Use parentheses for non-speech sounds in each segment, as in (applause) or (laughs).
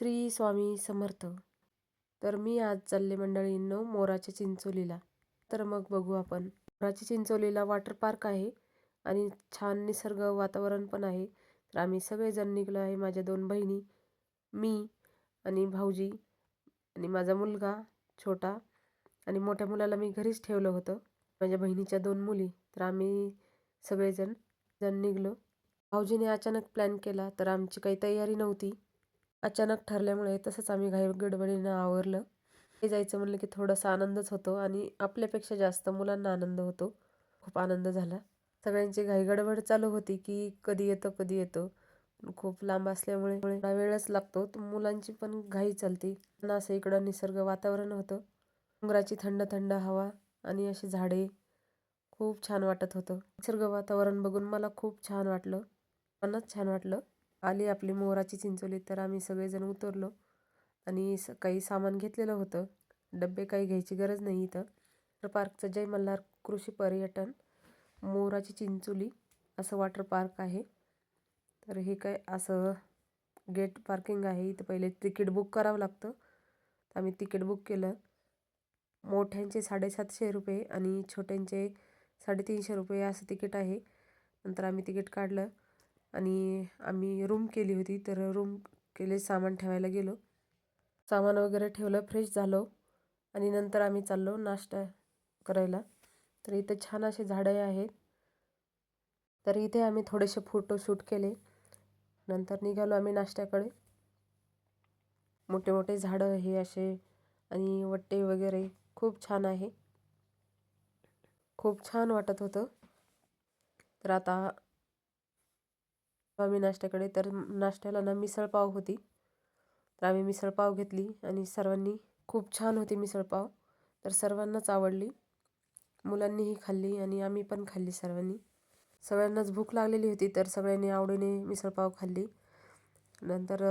श्री स्वामी समर्थ. तर मी आज चालले मंडळींनो मोराच्या चिंचोलीला. तर मग बघू आपण. मोराच्या चिंचोलीला वॉटर पार्क आहे आणि छान निसर्ग वातावरण पण आहे. तर आम्ही सगळेजण निघलो आहे माझ्या दोन बहिणी मी आणि भाऊजी आणि माझा मुलगा छोटा आणि मोठ्या मुलाला मी घरीच ठेवलं होतं. माझ्या बहिणीच्या दोन मुली. तर आम्ही सगळेजण जण निघलो. भाऊजीने अचानक प्लॅन केला तर आमची काही तयारी नव्हती. अचानक ठरल्यामुळे तसंच आम्ही घाई गडबडीनं आवरलं. हे जायचं म्हणलं की थोडासा आनंदच होतो आणि आपल्यापेक्षा जास्त मुलांना आनंद होतो. खूप आनंद झाला. सगळ्यांची घाई गडबड चालू होती की कधी येतो कधी येतो. खूप लांब असल्यामुळे थोडा वेळच लागतो. मुलांची पण घाई चालते. ना असं इकडं निसर्ग वातावरण होतं. डोंगराची थंड थंड हवा आणि अशी झाडे. खूप छान वाटत होतं. निसर्ग वातावरण बघून मला खूप छान वाटलं. मनात छान वाटलं. आली आपली मोराची चिंचोली तर आम्ही सगळेजण उतरलो आणि स काही सामान घेतलेलं होतं. डबे काही घ्यायची गरज नाही इथं. वॉटर पार्कचं जय मल्हार कृषी पर्यटन मोराची चिंचोली असं वॉटर पार्क आहे. तर हे काय असं गेट पार्किंग आहे. इथं पहिले तिकीट बुक करावं लागतं. तर आम्ही तिकीट बुक केलं. मोठ्यांचे साडेसातशे रुपये आणि छोट्यांचे साडेतीनशे रुपये असं तिकीट आहे. नंतर आम्ही तिकीट काढलं. आणि आम्ही रूम केली होती तर रूम केले सामान ठेवायला गेलो. सामान वगैरे ठेवलं फ्रेश झालो आणि नंतर आम्ही चाललो नाश्ता करायला. तर इथे छान असे झाडे आहेत. तर इथे आम्ही थोडेसे फोटो शूट केले. नंतर निघालो आम्ही नाश्त्याकडे. मोठे मोठे झाडं हे असे आणि वट्टे वगैरे खूप छान आहे. खूप छान वाटत होतं. तर आता आम्ही नाश्त्याकडे तर नाश्त्याला ना मिसळपाव होती. तर आम्ही मिसळपाव घेतली आणि सर्वांनी खूप छान होती मिसळपाव. तर सर्वांनाच आवडली. मुलांनीही खाल्ली आणि आम्ही पण खाल्ली सर्वांनी. सगळ्यांनाच भूक लागलेली होती तर सगळ्यांनी आवडीने मिसळपाव खाल्ली. नंतर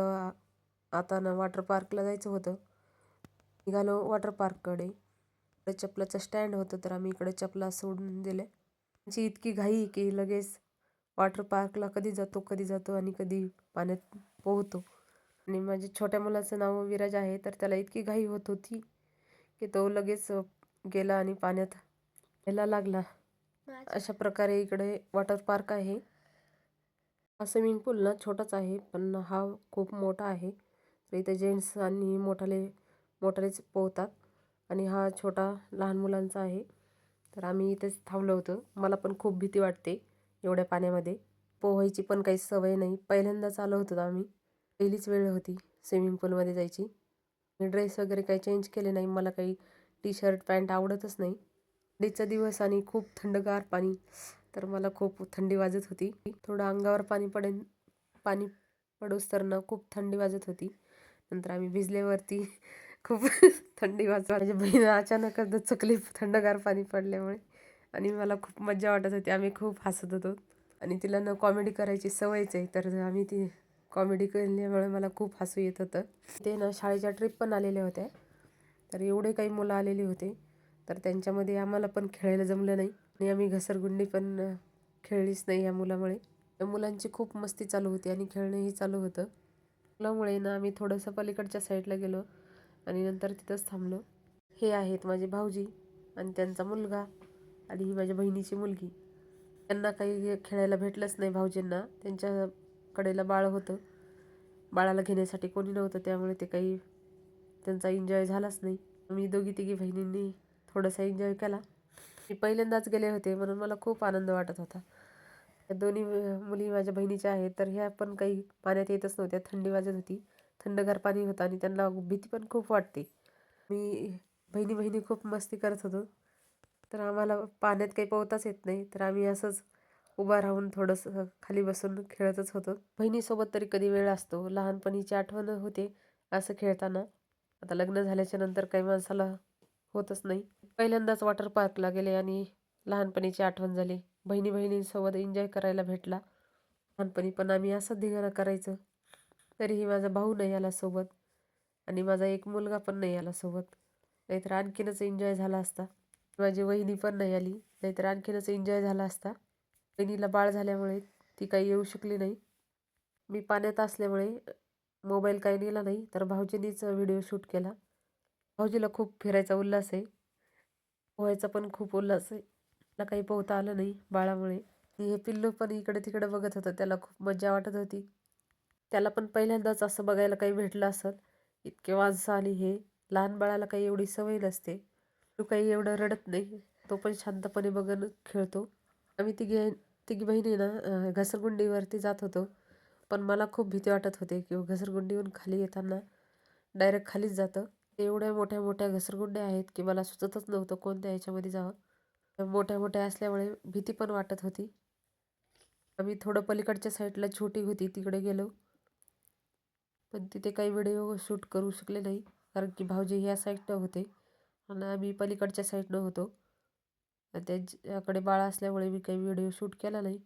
आता ना वॉटर पार्कला जायचं होतं. निघालो वॉटर पार्ककडे. चपलाचं स्टँड होतं तर आम्ही इकडे चपला सोडून दिले. त्यांची इतकी घाई की लगेच वॉटर पार्कला कधी जातो कधी जातो आणि कधी पाण्यात पोहतो आणि माझ्या छोट्या मुलाचं नाव विराज आहे तर त्याला इतकी घाई होत होती की तो लगेच गेला आणि पाण्यात यायला लागला. अशा प्रकारे इकडे वॉटर पार्क आहे. हा स्विमिंग पूल ना छोटाच आहे पण हा खूप मोठा आहे. तर इथे जेंट्स आणि मोठाले मोठालेच पोहतात आणि हा छोटा लहान मुलांचा आहे. तर आम्ही इथेच थांबलो होतो. मला पण खूप भीती वाटते. एवढ्या पाण्यामध्ये. पोहायची पण काही सवय नाही. पहिल्यांदाच आलो होतो आम्ही. पहिलीच वेळ होती स्विमिंग पूलमध्ये जायची. मी ड्रेस वगैरे काही चेंज केले नाही. मला काही टी शर्ट पॅन्ट आवडतच नाही. थंडीचा दिवस आणि खूप थंडगार पाणी. तर मला खूप थंडी वाजत होती. थोडं अंगावर पाणी पडेन पाणी पडूस तर ना खूप थंडी वाजत होती. नंतर आम्ही भिजल्यावरती खूप (laughs) थंडी वाजत माझ्या बहीण अचानकच चकली. थंडगार पाणी पडल्यामुळे. आणि मला खूप मजा वाटत होती. आम्ही खूप हसत होतो. आणि तिला न कॉमेडी करायची सवयच आहे तर आम्ही ती कॉमेडी केल्यामुळे मला खूप हसू येत होतं. ते ना शाळेच्या ट्रिप पण आलेल्या होत्या. तर एवढे काही मुलं आलेली होते. तर त्यांच्यामध्ये आम्हाला पण खेळायला जमलं नाही. आणि आम्ही घसरगुंडी पण खेळलीच नाही या मुलामुळे. या मुलांची खूप मस्ती चालू होती आणि खेळणंही चालू होतं. मुलामुळे ना आम्ही थोडंसं पलीकडच्या साईडला गेलो आणि नंतर तिथंच थांबलो. हे आहेत माझे भाऊजी आणि त्यांचा मुलगा. आणि ही माझ्या बहिणीची मुलगी. त्यांना काही खेळायला भेटलंच नाही भाऊजींना. त्यांच्या कडेला बाळ होतं. बाळाला घेण्यासाठी कोणी नव्हतं. त्यामुळे ते काही त्यांचा एन्जॉय झालाच नाही. मी दोघी तिघी बहिणींनी थोडासा एन्जॉय केला. मी पहिल्यांदाच गेले होते म्हणून मला खूप आनंद वाटत होता. या दोन्ही मुली माझ्या बहिणीच्या आहेत. तर ह्या पण काही पाण्यात येतच नव्हत्या. थंडी वाजत होती. थंडगार पाणी होतं आणि त्यांना भीती पण खूप वाटते. मी बहिणी बहिणी खूप मस्ती करत होतो. तर आम्हाला पाण्यात काही पोहताच येत नाही. तर आम्ही असंच उभा राहून थोडंसं खाली बसून खेळतच होतो. बहिणीसोबत तरी कधी वेळ असतो. लहानपणीची आठवण होते असं खेळताना. आता लग्न झाल्याच्यानंतर काही माणसाला होतच नाही. पहिल्यांदाच वॉटर पार्कला गेले आणि लहानपणीची आठवण झाली. बहिणी बहिणींसोबत एन्जॉय करायला भेटला. लहानपणी पण आम्ही असं धिंगाणा करायचं. तरीही माझा भाऊ नाही आला सोबत आणि माझा एक मुलगा पण नाही आला सोबत. नाहीतर आणखीनच एन्जॉय झाला असता. माझी वहिनी पण नाही आली नाहीतर आणखीनच एन्जॉय झाला असता. बहिणीला बाळ झाल्यामुळे ती काही येऊ शकली नाही. मी पाण्यात असल्यामुळे मोबाईल काही नेला नाही तर भाऊजींनीच व्हिडिओ शूट केला. भाऊजीला खूप फिरायचा उल्हास आहे. पोहायचा पण खूप उल्हास आहे. त्याला काही पोहता आलं नाही बाळामुळे. हे पिल्लू पण इकडे तिकडे बघत होतं त्याला खूप मजा वाटत होती. त्याला पण पहिल्यांदाच असं बघायला काही भेटलं असत इतके माणसं आली हे. लहान बाळाला काही एवढी सवय नसते. तो काही एवढं रडत नाही. तो पण शांतपणे बघून खेळतो. आम्ही तिघे तिघी बहिणी ना घसरगुंडीवरती जात होतो. पण मला खूप भीती वाटत होते की घसरगुंडीहून खाली येताना डायरेक्ट खालीच जातं. एवढ्या मोठ्या मोठ्या घसरगुंड्या आहेत की मला सुचतच नव्हतं कोणत्या ह्याच्यामध्ये जावं. मोठ्या मोठ्या असल्यामुळे भीती पण वाटत होती. आम्ही थोडं पलीकडच्या साईडला छोटी होती तिकडे गेलो. पण तिथे काही व्हिडिओ शूट करू शकले नाही कारण की भाऊजी ह्या साईडनं होते. आणि आम्ही पलीकडच्या साईडनं होतो. त्याच्याकडे त्यांच्याकडे असल्यामुळे मी काही व्हिडिओ शूट केला नाही.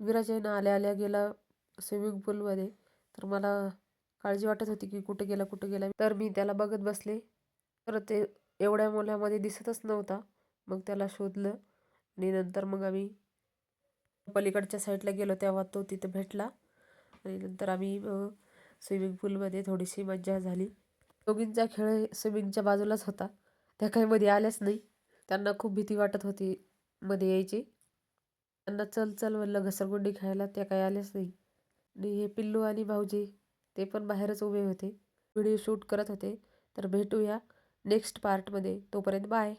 विराजयनं आल्या आल्या गेला स्विमिंग पूलमध्ये तर मला काळजी वाटत होती की कुठे गेला कुठे गेला. तर मी त्याला बघत बसले. तर ते एवढ्या मुलामध्ये दिसतच नव्हता. मग त्याला शोधलं. आणि नंतर मग आम्ही पलीकडच्या साईडला गेलो. तेव्हा तो तिथे भेटला. आणि नंतर आम्ही स्विमिंग पूलमध्ये थोडीशी मज्जा झाली. दोघींचा खेळ स्विमिंगच्या बाजूलाच होता. त्या काही मध्ये आल्याच नाही. त्यांना खूप भीती वाटत होती मध्ये यायची. त्यांना चल चल म्हणलं घसरगुंडी खायला त्या काही आल्याच नाही. आणि हे पिल्लू आणि भाऊजी ते पण बाहेरच उभे होते. व्हिडिओ शूट करत होते. तर भेटूया नेक्स्ट पार्टमध्ये. तोपर्यंत बाय.